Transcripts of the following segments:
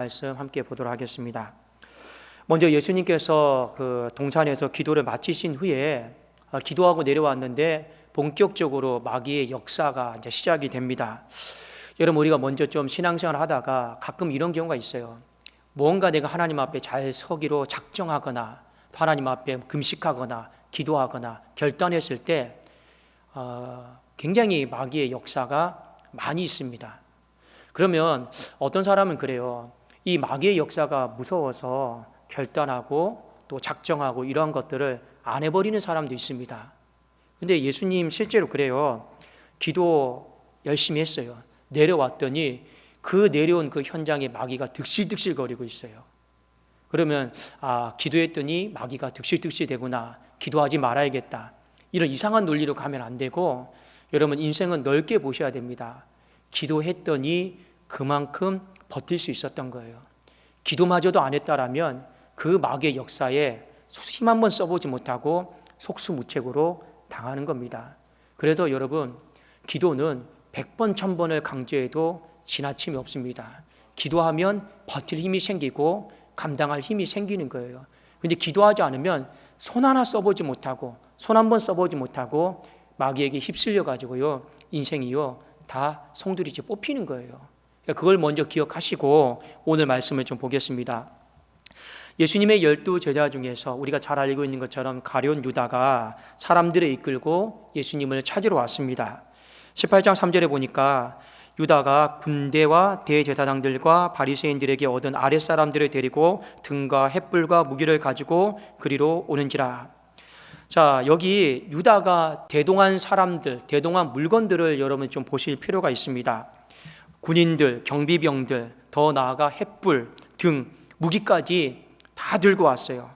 말씀 함께 보도록 하겠습니다. 먼저 예수님께서 그 동산에서 기도를 마치신 후에 어, 기도하고 내려왔는데 본격적으로 마귀의 역사가 이제 시작이 됩니다. 여러분 우리가 먼저 좀 신앙생활 하다가 가끔 이런 경우가 있어요. 뭔가 내가 하나님 앞에 잘 서기로 작정하거나 또 하나님 앞에 금식하거나 기도하거나 결단했을 때 어, 굉장히 마귀의 역사가 많이 있습니다. 그러면 어떤 사람은 그래요. 이 마귀의 역사가 무서워서 결단하고 또 작정하고 이러한 것들을 안 해버리는 사람도 있습니다. 근데 예수님 실제로 그래요. 기도 열심히 했어요. 내려왔더니 그 내려온 그 현장에 마귀가 득실득실 거리고 있어요. 그러면 아 기도했더니 마귀가 득실득실 되구나. 기도하지 말아야겠다. 이런 이상한 논리로 가면 안 되고 여러분 인생은 넓게 보셔야 됩니다. 기도했더니 그만큼 버틸 수 있었던 거예요. 기도마저도 안 했다라면 그 마귀의 역사에 힘 한 번 써보지 못하고 속수무책으로 당하는 겁니다. 그래서 여러분 기도는 100번, 1000번을 강조해도 지나침이 없습니다. 기도하면 버틸 힘이 생기고 감당할 힘이 생기는 거예요. 근데 기도하지 않으면 손 하나 써보지 못하고 손 한 번 써보지 못하고 마귀에게 휩쓸려 가지고요 인생이요 다 송두리째 뽑히는 거예요. 그러니까 그걸 먼저 기억하시고 오늘 말씀을 좀 보겠습니다. 예수님의 열두 제자 중에서 우리가 잘 알고 있는 것처럼 가룟 유다가 사람들을 이끌고 예수님을 찾으러 왔습니다. 18장 3절에 보니까 유다가 군대와 대제사장들과 바리새인들에게 얻은 아랫사람들을 데리고 등과 횃불과 무기를 가지고 그리로 오는지라. 자, 여기 유다가 대동한 사람들, 대동한 물건들을 여러분 좀 보실 필요가 있습니다. 군인들, 경비병들, 더 나아가 횃불, 등, 무기까지 다 들고 왔어요.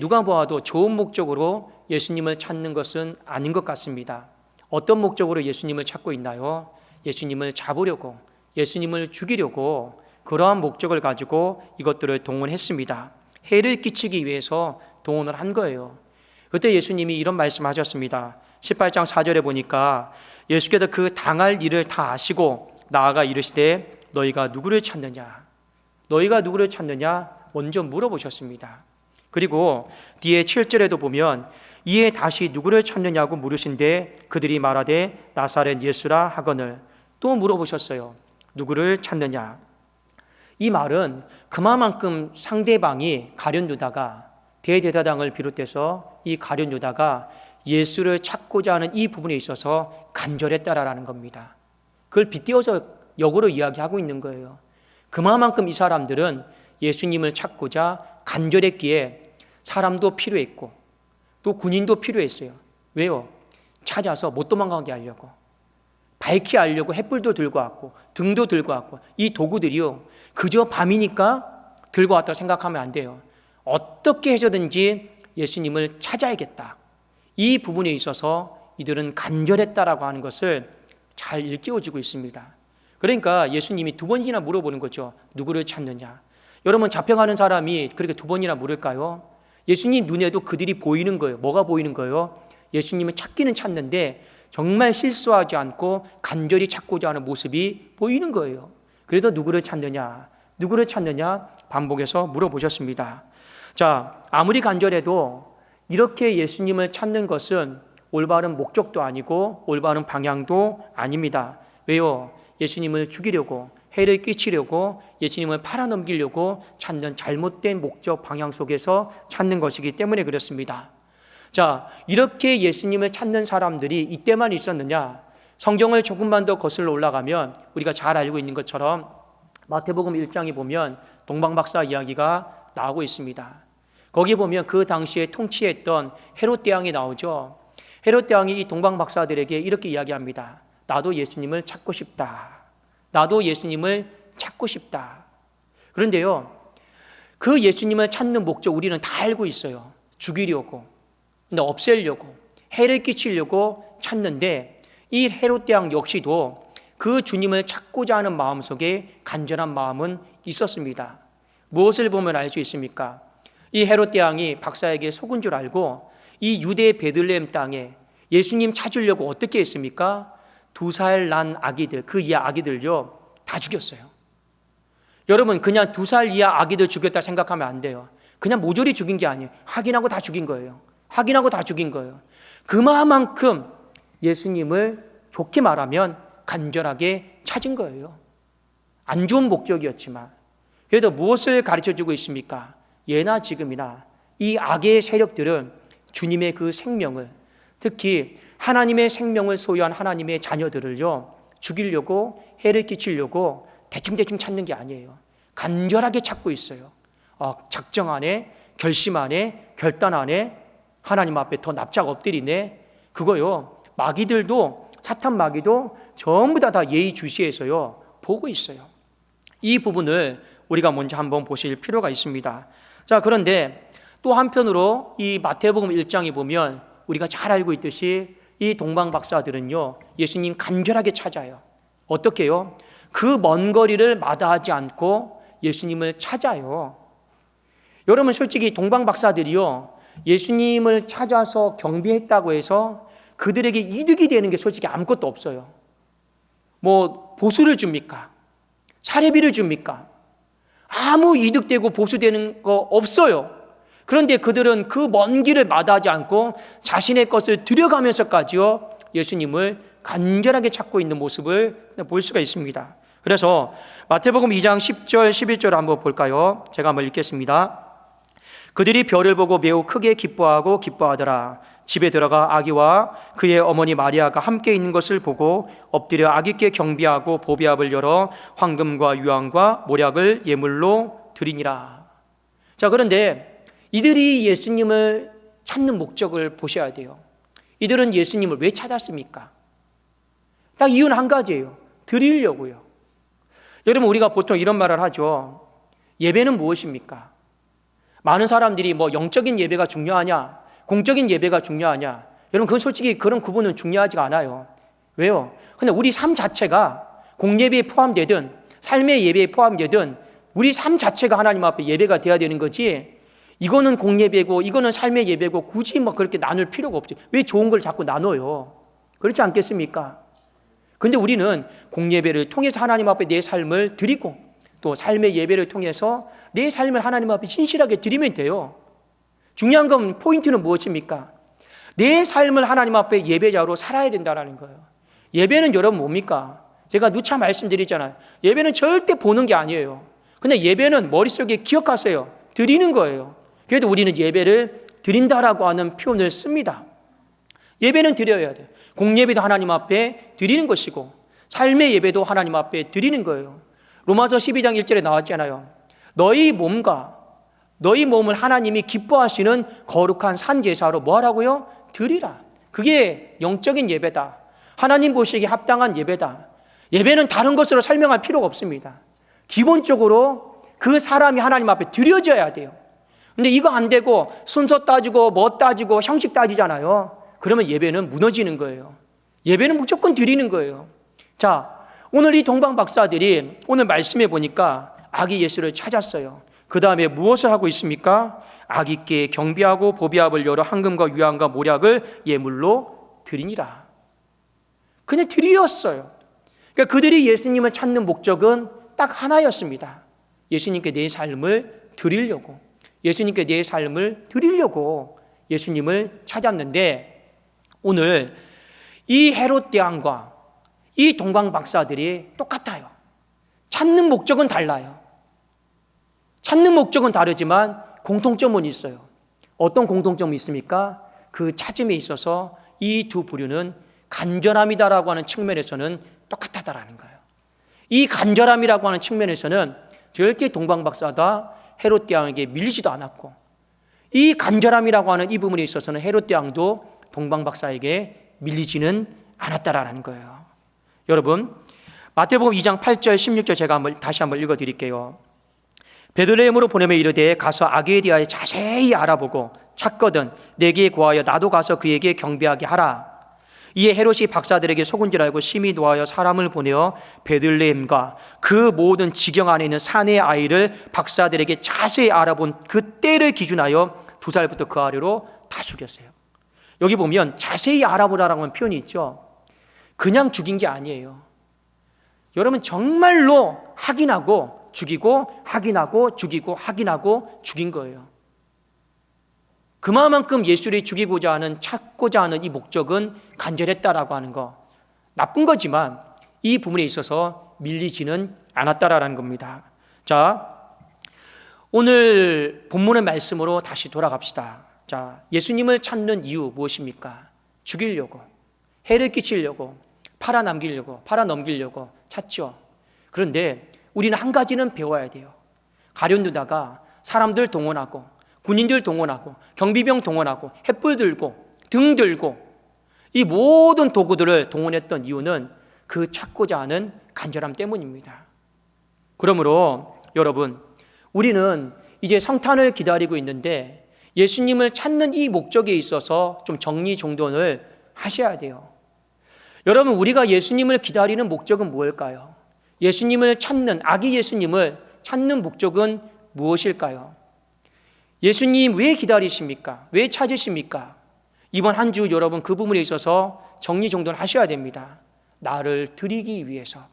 누가 보아도 좋은 목적으로 예수님을 찾는 것은 아닌 것 같습니다. 어떤 목적으로 예수님을 찾고 있나요? 예수님을 잡으려고, 예수님을 죽이려고 그러한 목적을 가지고 이것들을 동원했습니다. 해를 끼치기 위해서 동원을 한 거예요. 그때 예수님이 이런 말씀하셨습니다. 18장 4절에 보니까 예수께서 그 당할 일을 다 아시고 나아가 이르시되 너희가 누구를 찾느냐? 너희가 누구를 찾느냐? 먼저 물어보셨습니다. 그리고 뒤에 7절에도 보면 이에 다시 누구를 찾느냐고 물으신데 그들이 말하되 나사렛 예수라 하거늘 또 물어보셨어요. 누구를 찾느냐? 이 말은 그만큼 상대방이 가련 유다가 대제사장을 비롯해서 이 가련 유다가 예수를 찾고자 하는 이 부분에 있어서 간절했다라는 겁니다. 그걸 빗대어서 역으로 이야기하고 있는 거예요. 그만큼 이 사람들은 예수님을 찾고자 간절했기에 사람도 필요했고 또 군인도 필요했어요. 왜요? 찾아서 못 도망가게 하려고. 밝히 하려고 햇불도 들고 왔고 등도 들고 왔고 이 도구들이요. 그저 밤이니까 들고 왔다고 생각하면 안 돼요. 어떻게 해서든지 예수님을 찾아야겠다. 이 부분에 있어서 이들은 간절했다라고 하는 것을 잘 일깨워지고 있습니다. 그러니까 예수님이 두 번이나 물어보는 거죠. 누구를 찾느냐? 여러분 잡혀가는 사람이 그렇게 두 번이나 물을까요? 예수님 눈에도 그들이 보이는 거예요. 뭐가 보이는 거예요? 예수님을 찾기는 찾는데 정말 실수하지 않고 간절히 찾고자 하는 모습이 보이는 거예요. 그래서 누구를 찾느냐? 누구를 찾느냐? 반복해서 물어보셨습니다. 자, 아무리 간절해도 이렇게 예수님을 찾는 것은 올바른 목적도 아니고 올바른 방향도 아닙니다. 왜요? 예수님을 죽이려고 해를 끼치려고 예수님을 팔아넘기려고 찾는 잘못된 목적 방향 속에서 찾는 것이기 때문에 그렇습니다. 자, 이렇게 예수님을 찾는 사람들이 이때만 있었느냐? 성경을 조금만 더 거슬러 올라가면 우리가 잘 알고 있는 것처럼 마태복음 1장에 보면 동방박사 이야기가 나오고 있습니다. 거기 보면 그 당시에 통치했던 헤롯 대왕이 나오죠. 헤롯 대왕이 이 동방 박사들에게 이렇게 이야기합니다. 나도 예수님을 찾고 싶다. 나도 예수님을 찾고 싶다. 그런데요, 그 예수님을 찾는 목적 우리는 다 알고 있어요. 죽이려고, 근데 없애려고, 해를 끼치려고 찾는데 이 헤롯 대왕 역시도 그 주님을 찾고자 하는 마음 속에 간절한 마음은 있었습니다. 무엇을 보면 알 수 있습니까? 이 헤롯 대왕이 박사에게 속은 줄 알고 이 유대 베들레헴 땅에 예수님 찾으려고 어떻게 했습니까? 두 살 난 아기들, 그이 아기들요, 다 죽였어요. 여러분 그냥 두 살 이하 아기들 죽였다 생각하면 안 돼요. 그냥 모조리 죽인 게 아니에요. 확인하고 다 죽인 거예요. 확인하고 다 죽인 거예요. 그만큼 예수님을 좋게 말하면 간절하게 찾은 거예요. 안 좋은 목적이었지만 그래도 무엇을 가르쳐 주고 있습니까? 예나 지금이나 이 악의 세력들은 주님의 그 생명을 특히 하나님의 생명을 소유한 하나님의 자녀들을요 죽이려고 해를 끼치려고 대충대충 찾는 게 아니에요. 간절하게 찾고 있어요. 어, 작정 안에 결심 안에 결단 안에 하나님 앞에 더 납작 엎드리네. 그거요. 마귀들도 사탄 마귀도 전부 다 다 예의 주시해서요 보고 있어요. 이 부분을 우리가 먼저 한번 보실 필요가 있습니다. 자, 그런데 또 한편으로 이 마태복음 1장에 보면 우리가 잘 알고 있듯이 이 동방 박사들은요 예수님 간절하게 찾아요. 어떻게요? 그 먼 거리를 마다하지 않고 예수님을 찾아요. 여러분 솔직히 동방 박사들이요 예수님을 찾아서 경비했다고 해서 그들에게 이득이 되는 게 솔직히 아무것도 없어요. 뭐 보수를 줍니까? 사례비를 줍니까? 아무 이득되고 보수되는 거 없어요. 그런데 그들은 그 먼 길을 마다하지 않고 자신의 것을 들여가면서까지요 예수님을 간절하게 찾고 있는 모습을 볼 수가 있습니다. 그래서 마태복음 2장 10절 11절 한번 볼까요? 제가 한번 읽겠습니다. 그들이 별을 보고 매우 크게 기뻐하고 기뻐하더라. 집에 들어가 아기와 그의 어머니 마리아가 함께 있는 것을 보고 엎드려 아기께 경비하고 보비압을 열어 황금과 유황과 모략을 예물로 드리니라. 자, 그런데 이들이 예수님을 찾는 목적을 보셔야 돼요. 이들은 예수님을 왜 찾았습니까? 딱 이유는 한 가지예요. 드리려고요. 여러분, 우리가 보통 이런 말을 하죠. 예배는 무엇입니까? 많은 사람들이 뭐 영적인 예배가 중요하냐, 공적인 예배가 중요하냐. 여러분, 그건 솔직히 그런 구분은 중요하지가 않아요. 왜요? 근데 우리 삶 자체가 공예배에 포함되든 삶의 예배에 포함되든 우리 삶 자체가 하나님 앞에 예배가 돼야 되는 거지. 이거는 공예배고 이거는 삶의 예배고 굳이 뭐 그렇게 나눌 필요가 없죠. 왜 좋은 걸 자꾸 나눠요? 그렇지 않겠습니까? 근데 우리는 공예배를 통해서 하나님 앞에 내 삶을 드리고 또 삶의 예배를 통해서 내 삶을 하나님 앞에 신실하게 드리면 돼요. 중요한 건 포인트는 무엇입니까? 내 삶을 하나님 앞에 예배자로 살아야 된다는 거예요. 예배는 여러분 뭡니까? 제가 누차 말씀드리잖아요. 예배는 절대 보는 게 아니에요. 근데 예배는 머릿속에 기억하세요. 드리는 거예요. 그래도 우리는 예배를 드린다라고 하는 표현을 씁니다. 예배는 드려야 돼요. 공예배도 하나님 앞에 드리는 것이고 삶의 예배도 하나님 앞에 드리는 거예요. 로마서 12장 1절에 나왔잖아요. 너희 몸과 너희 몸을 하나님이 기뻐하시는 거룩한 산 제사로 뭐 하라고요? 드리라. 그게 영적인 예배다. 하나님 보시기에 합당한 예배다. 예배는 다른 것으로 설명할 필요가 없습니다. 기본적으로 그 사람이 하나님 앞에 드려져야 돼요. 근데 이거 안 되고 순서 따지고 뭐 따지고 형식 따지잖아요. 그러면 예배는 무너지는 거예요. 예배는 무조건 드리는 거예요. 자, 오늘 이 동방 박사들이 오늘 말씀해 보니까 아기 예수를 찾았어요. 그 다음에 무엇을 하고 있습니까? 아기께 경비하고 보비압을 열어 황금과 유황과 모략을 예물로 드리니라. 그냥 드리었어요. 그러니까 그들이 예수님을 찾는 목적은 딱 하나였습니다. 예수님께 내 삶을 드리려고. 예수님께 내 삶을 드리려고 예수님을 찾았는데 오늘 이 헤롯 대왕과 이 동방 박사들이 똑같아요. 찾는 목적은 달라요. 찾는 목적은 다르지만 공통점은 있어요. 어떤 공통점이 있습니까? 그 찾음에 있어서 이 두 부류는 간절함이다라고 하는 측면에서는 똑같다라는 거예요. 이 간절함이라고 하는 측면에서는 절대 동방 박사가 헤롯 대왕에게 밀리지도 않았고 이 간절함이라고 하는 이 부분에 있어서는 헤롯 대왕도 동방 박사에게 밀리지는 않았다라는 거예요. 여러분 마태복음 2장 8절 16절 제가 한번 다시 한번 읽어 드릴게요. 베들레헴으로 보내며 이르되 가서 아기에 대하여 자세히 알아보고 찾거든 내게 구하여 나도 가서 그에게 경배하게 하라. 이에 헤롯이 박사들에게 속은 줄 알고 심히 노하여 사람을 보내어 베들레헴과 그 모든 지경 안에 있는 사내 아이를 박사들에게 자세히 알아본 그 때를 기준하여 두 살부터 그 아래로 다 죽였어요. 여기 보면 자세히 알아보라라고 하는 표현이 있죠. 그냥 죽인 게 아니에요. 여러분 정말로 확인하고 죽이고 확인하고 죽이고 확인하고 죽인 거예요. 그만큼 예수를 죽이고자 하는 찾고자 하는 이 목적은 간절했다라고 하는 거 나쁜 거지만 이 부분에 있어서 밀리지는 않았다라는 겁니다. 자, 오늘 본문의 말씀으로 다시 돌아갑시다. 자, 예수님을 찾는 이유 무엇입니까? 죽이려고, 해를 끼치려고, 팔아남기려고, 팔아넘기려고 찾죠. 그런데 우리는 한 가지는 배워야 돼요. 가련누다가 사람들 동원하고, 군인들 동원하고, 경비병 동원하고, 횃불 들고, 등 들고, 이 모든 도구들을 동원했던 이유는 그 찾고자 하는 간절함 때문입니다. 그러므로 여러분, 우리는 이제 성탄을 기다리고 있는데 예수님을 찾는 이 목적에 있어서 좀 정리 정돈을 하셔야 돼요. 여러분, 우리가 예수님을 기다리는 목적은 무엇일까요? 예수님을 찾는, 아기 예수님을 찾는 목적은 무엇일까요? 예수님 왜 기다리십니까? 왜 찾으십니까? 이번 한 주 여러분 그 부분에 있어서 정리정돈을 하셔야 됩니다. 나를 드리기 위해서.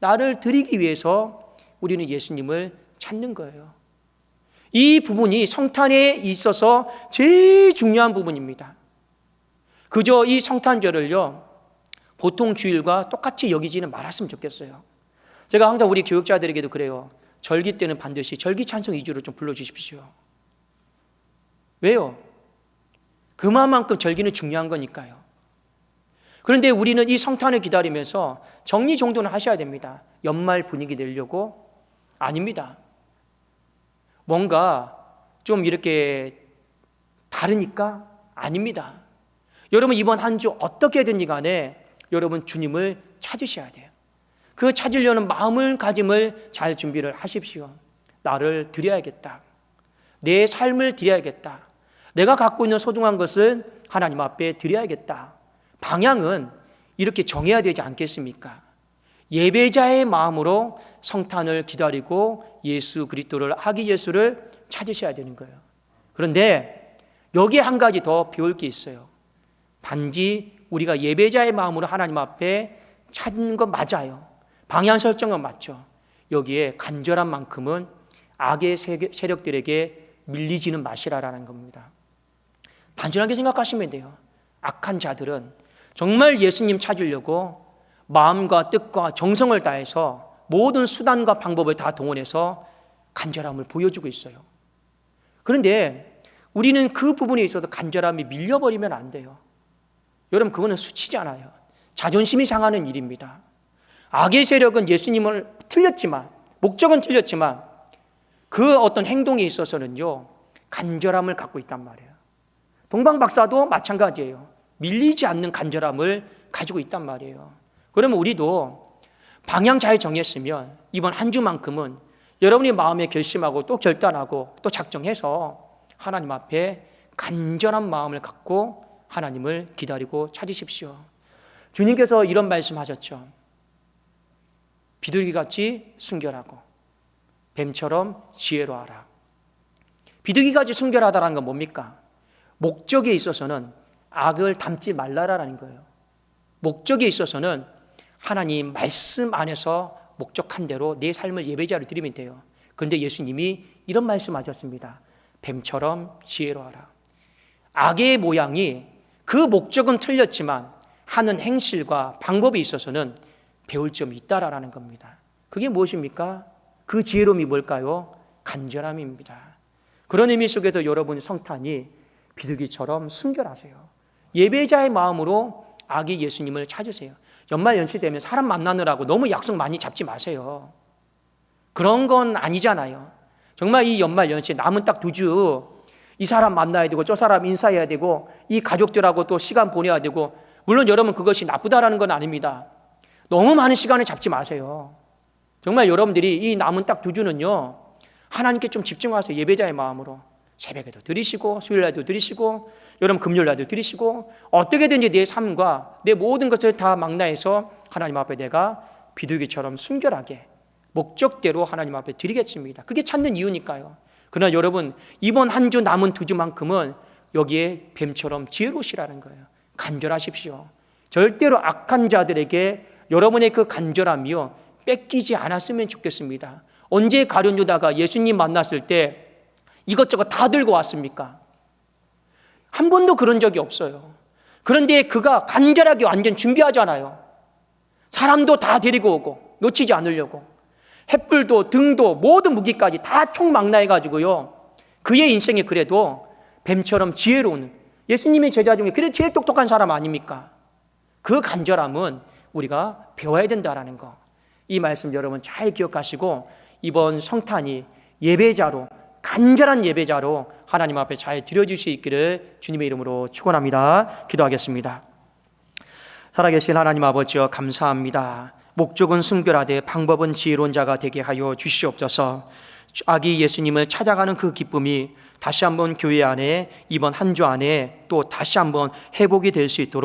나를 드리기 위해서 우리는 예수님을 찾는 거예요. 이 부분이 성탄에 있어서 제일 중요한 부분입니다. 그저 이 성탄절을요, 보통 주일과 똑같이 여기지는 말았으면 좋겠어요. 제가 항상 우리 교육자들에게도 그래요. 절기 때는 반드시 절기 찬송 2주를 좀 불러주십시오. 왜요? 그만큼 절기는 중요한 거니까요. 그런데 우리는 이 성탄을 기다리면서 정리정돈을 하셔야 됩니다. 연말 분위기 내려고 아닙니다. 뭔가 좀 이렇게 다르니까 아닙니다. 여러분 이번 한 주 어떻게든지 간에 여러분 주님을 찾으셔야 돼요. 그 찾으려는 마음을 가짐을 잘 준비를 하십시오. 나를 드려야겠다. 내 삶을 드려야겠다. 내가 갖고 있는 소중한 것은 하나님 앞에 드려야겠다. 방향은 이렇게 정해야 되지 않겠습니까? 예배자의 마음으로 성탄을 기다리고 예수 그리스도를 아기 예수를 찾으셔야 되는 거예요. 그런데 여기에 한 가지 더 배울 게 있어요. 단지 우리가 예배자의 마음으로 하나님 앞에 찾는 건 맞아요. 방향 설정은 맞죠. 여기에 간절한 만큼은 악의 세력들에게 밀리지는 마시라라는 겁니다. 단순하게 생각하시면 돼요. 악한 자들은 정말 예수님 찾으려고 마음과 뜻과 정성을 다해서 모든 수단과 방법을 다 동원해서 간절함을 보여주고 있어요. 그런데 우리는 그 부분에 있어서 간절함이 밀려버리면 안 돼요. 여러분, 그거는 수치지 않아요. 자존심이 상하는 일입니다. 악의 세력은 예수님을 틀렸지만, 목적은 틀렸지만, 그 어떤 행동에 있어서는요, 간절함을 갖고 있단 말이에요. 동방 박사도 마찬가지예요. 밀리지 않는 간절함을 가지고 있단 말이에요. 그러면 우리도 방향 잘 정했으면 이번 한 주만큼은 여러분이 마음에 결심하고 또 결단하고 또 작정해서 하나님 앞에 간절한 마음을 갖고 하나님을 기다리고 찾으십시오. 주님께서 이런 말씀하셨죠. 비둘기 같이 순결하고 뱀처럼 지혜로 하라. 비둘기 같이 순결하다라는 건 뭡니까? 목적에 있어서는 악을 담지 말라라는 거예요. 목적에 있어서는 하나님 말씀 안에서 목적한 대로 내 삶을 예배자로 드리면 돼요. 그런데 예수님이 이런 말씀하셨습니다. 뱀처럼 지혜로 하라. 악의 모양이 그 목적은 틀렸지만 하는 행실과 방법에 있어서는 배울 점이 있다라는 겁니다. 그게 무엇입니까? 그 지혜로움이 뭘까요? 간절함입니다. 그런 의미 속에서 여러분 성탄이 비둘기처럼 순결하세요. 예배자의 마음으로 아기 예수님을 찾으세요. 연말 연시 되면 사람 만나느라고 너무 약속 많이 잡지 마세요. 그런 건 아니잖아요. 정말 이 연말 연시 남은 딱 두 주, 이 사람 만나야 되고, 저 사람 인사해야 되고, 이 가족들하고 또 시간 보내야 되고, 물론 여러분 그것이 나쁘다라는 건 아닙니다. 너무 많은 시간을 잡지 마세요. 정말 여러분들이 이 남은 딱 두 주는요, 하나님께 좀 집중하세요. 예배자의 마음으로. 새벽에도 드리시고 수요일날도 드리시고 여러분 금요일날도 드리시고 어떻게든지 내 삶과 내 모든 것을 다 망라해서 하나님 앞에 내가 비둘기처럼 순결하게 목적대로 하나님 앞에 드리겠습니다. 그게 찾는 이유니까요. 그러나 여러분 이번 한 주 남은 두 주만큼은 여기에 뱀처럼 지혜로우시라는 거예요. 간절하십시오. 절대로 악한 자들에게 여러분의 그 간절함이요 뺏기지 않았으면 좋겠습니다. 언제 가룟 유다가 예수님 만났을 때 이것저것 다 들고 왔습니까? 한 번도 그런 적이 없어요. 그런데 그가 간절하게 완전 준비하잖아요. 사람도 다 데리고 오고 놓치지 않으려고 햇불도 등도 모든 무기까지 다 총망라해 가지고요. 그의 인생에 그래도 뱀처럼 지혜로운 예수님의 제자 중에 그래 제일 똑똑한 사람 아닙니까? 그 간절함은 우리가 배워야 된다라는 거. 이 말씀 여러분 잘 기억하시고 이번 성탄이 예배자로 간절한 예배자로 하나님 앞에 잘 드려질 수 있기를 주님의 이름으로 축원합니다. 기도하겠습니다. 살아계신 하나님 아버지여 감사합니다. 목적은 순결하되 방법은 지혜로운 자가 되게 하여 주시옵소서. 아기 예수님을 찾아가는 그 기쁨이 다시 한번 교회 안에 이번 한 주 안에 또 다시 한번 회복이 될 수 있도록